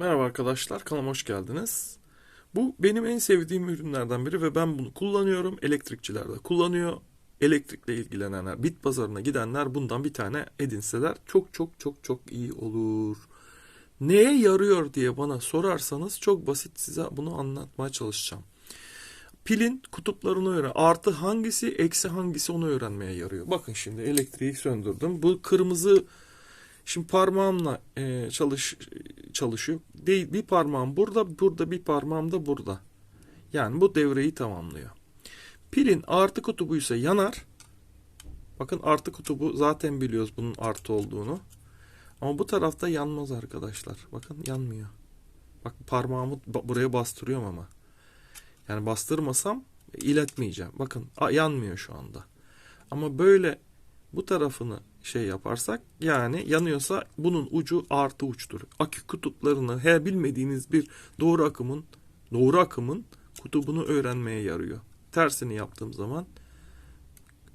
Merhaba arkadaşlar, kanalıma hoş geldiniz. Bu benim en sevdiğim ürünlerden biri ve ben bunu kullanıyorum. Elektrikçiler de kullanıyor. Elektrikle ilgilenenler, bit pazarına gidenler bundan bir tane edinseler çok çok çok çok iyi olur. Neye yarıyor diye bana sorarsanız çok basit size bunu anlatmaya çalışacağım. Pilin kutuplarını öğren. Artı hangisi, eksi hangisi onu öğrenmeye yarıyor. Bakın şimdi elektriği söndürdüm. Bu kırmızı Şimdi parmağımla e, çalış çalışıyor. Değil, bir parmağım burada, burada bir parmağım da burada. Yani bu devreyi tamamlıyor. Pilin artı kutubu ise yanar. Bakın artı kutubu zaten biliyoruz bunun artı olduğunu. Ama bu tarafta yanmaz arkadaşlar. Bakın yanmıyor. Bak parmağımı buraya bastırıyorum ama. Yani bastırmasam iletmeyeceğim. Bakın yanmıyor şu anda. Ama böyle bu tarafını şey yaparsak yani yanıyorsa bunun ucu artı uçtur. Akü kutuplarını her bilmediğiniz bir doğru akımın doğru akımın kutubunu öğrenmeye yarıyor. Tersini yaptığım zaman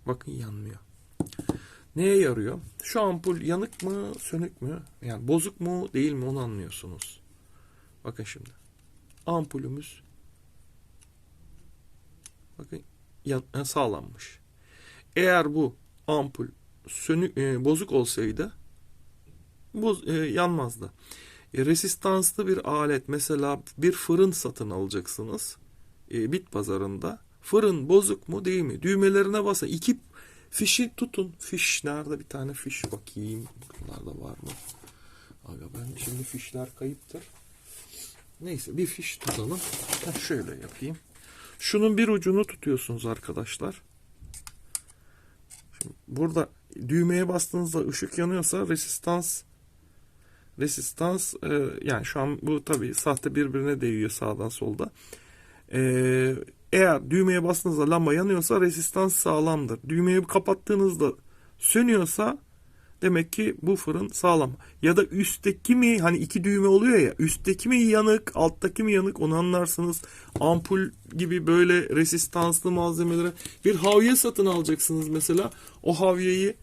bakın yanmıyor. Neye yarıyor? Şu ampul yanık mı, sönük mü? Yani bozuk mu, değil mi onu anlıyorsunuz. Bakın şimdi. Ampulümüz bakın yan, sağlanmış. Eğer bu ampul sönük e, bozuk olsaydı boz, e, yanmazdı. E, resistanslı bir alet mesela bir fırın satın alacaksınız e, bit pazarında. Fırın bozuk mu değil mi? Düğmelerine basın. İki fişi tutun. Fiş nerede bir tane fiş bakayım. Buralarda var mı? Aga ben şimdi fişler kayıptır. Neyse bir fiş tutalım. Heh, şöyle yapayım. Şunun bir ucunu tutuyorsunuz arkadaşlar. Burada düğmeye bastığınızda ışık yanıyorsa resistans resistans e, yani şu an bu tabi sahte birbirine değiyor sağdan solda. E, eğer düğmeye bastığınızda lamba yanıyorsa resistans sağlamdır. Düğmeyi kapattığınızda sönüyorsa demek ki bu fırın sağlam. Ya da üstteki mi hani iki düğme oluyor ya üstteki mi yanık alttaki mi yanık onu anlarsınız. Ampul gibi böyle resistanslı malzemeleri bir havye satın alacaksınız mesela o havyeyi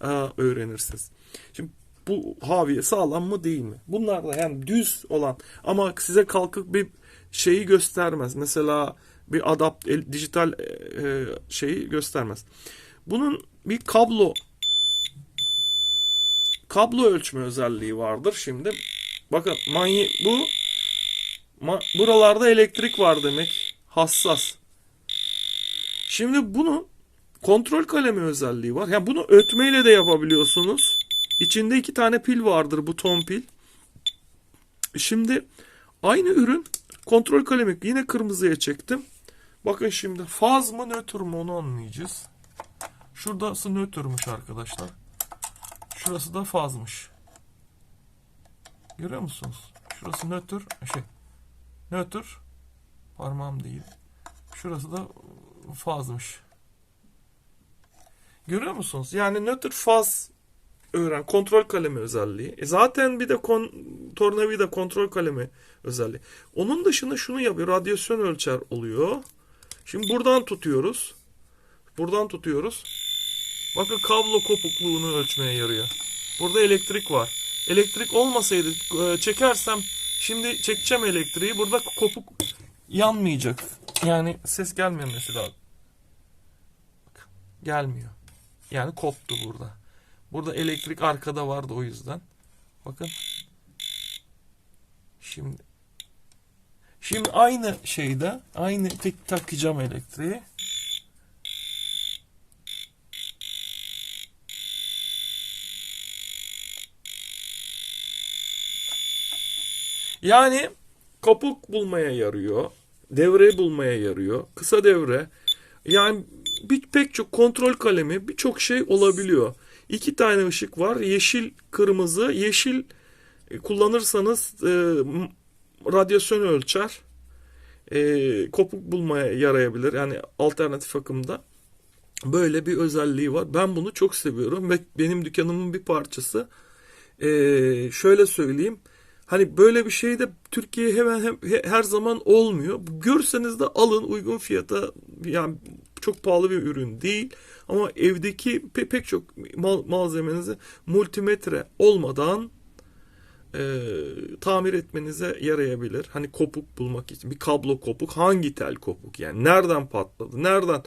e, öğrenirsiniz. Şimdi bu havye sağlam mı değil mi? Bunlar da yani düz olan ama size kalkıp bir şeyi göstermez. Mesela bir adapt dijital e, e, şeyi göstermez. Bunun bir kablo kablo ölçme özelliği vardır şimdi. Bakın manye bu ma- buralarda elektrik var demek. Hassas. Şimdi bunu kontrol kalemi özelliği var. Yani bunu ötmeyle de yapabiliyorsunuz. İçinde iki tane pil vardır buton pil. Şimdi aynı ürün kontrol kalemi yine kırmızıya çektim. Bakın şimdi faz mı nötr mü onu anlayacağız. Şurası nötrmüş arkadaşlar. Şurası da fazmış. Görüyor musunuz? Şurası nötr. Şey. Nötr. Parmağım değil. Şurası da fazmış. Görüyor musunuz? Yani nötr faz öğren. Kontrol kalemi özelliği. E zaten bir de kon, tornavida kontrol kalemi özelliği. Onun dışında şunu yapıyor. Radyasyon ölçer oluyor. Şimdi buradan tutuyoruz. Buradan tutuyoruz. Bakın kablo kopukluğunu ölçmeye yarıyor. Burada elektrik var. Elektrik olmasaydı e, çekersem şimdi çekeceğim elektriği. Burada kopuk yanmayacak. Yani ses gelmemesi lazım. Bak, gelmiyor. Yani koptu burada. Burada elektrik arkada vardı o yüzden. Bakın. Şimdi Şimdi aynı şeyde aynı tek takacağım elektriği. Yani kopuk bulmaya yarıyor. Devre bulmaya yarıyor. Kısa devre. Yani bir, pek çok kontrol kalemi birçok şey olabiliyor. İki tane ışık var. Yeşil, kırmızı. Yeşil e, kullanırsanız e, radyasyon ölçer. E, kopuk bulmaya yarayabilir. Yani alternatif akımda. Böyle bir özelliği var. Ben bunu çok seviyorum ve benim dükkanımın bir parçası. E, şöyle söyleyeyim. Hani böyle bir şey de Türkiye hemen hem, he- her zaman olmuyor. Görseniz de alın uygun fiyata yani çok pahalı bir ürün değil. Ama evdeki pe- pek çok mal- malzemenizi multimetre olmadan e, tamir etmenize yarayabilir. Hani kopuk bulmak için bir kablo kopuk hangi tel kopuk yani nereden patladı nereden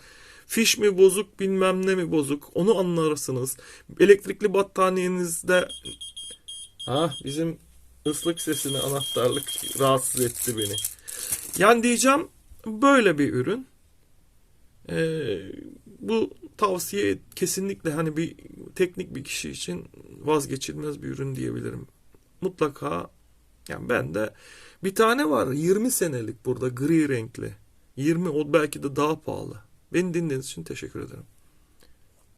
fiş mi bozuk bilmem ne mi bozuk onu anlarsınız. Elektrikli battaniyenizde ha bizim ıslık sesini anahtarlık rahatsız etti beni. Yani diyeceğim böyle bir ürün. Ee, bu tavsiye kesinlikle hani bir teknik bir kişi için vazgeçilmez bir ürün diyebilirim. Mutlaka yani ben de bir tane var 20 senelik burada gri renkli. 20 o belki de daha pahalı. Beni dinlediğiniz için teşekkür ederim.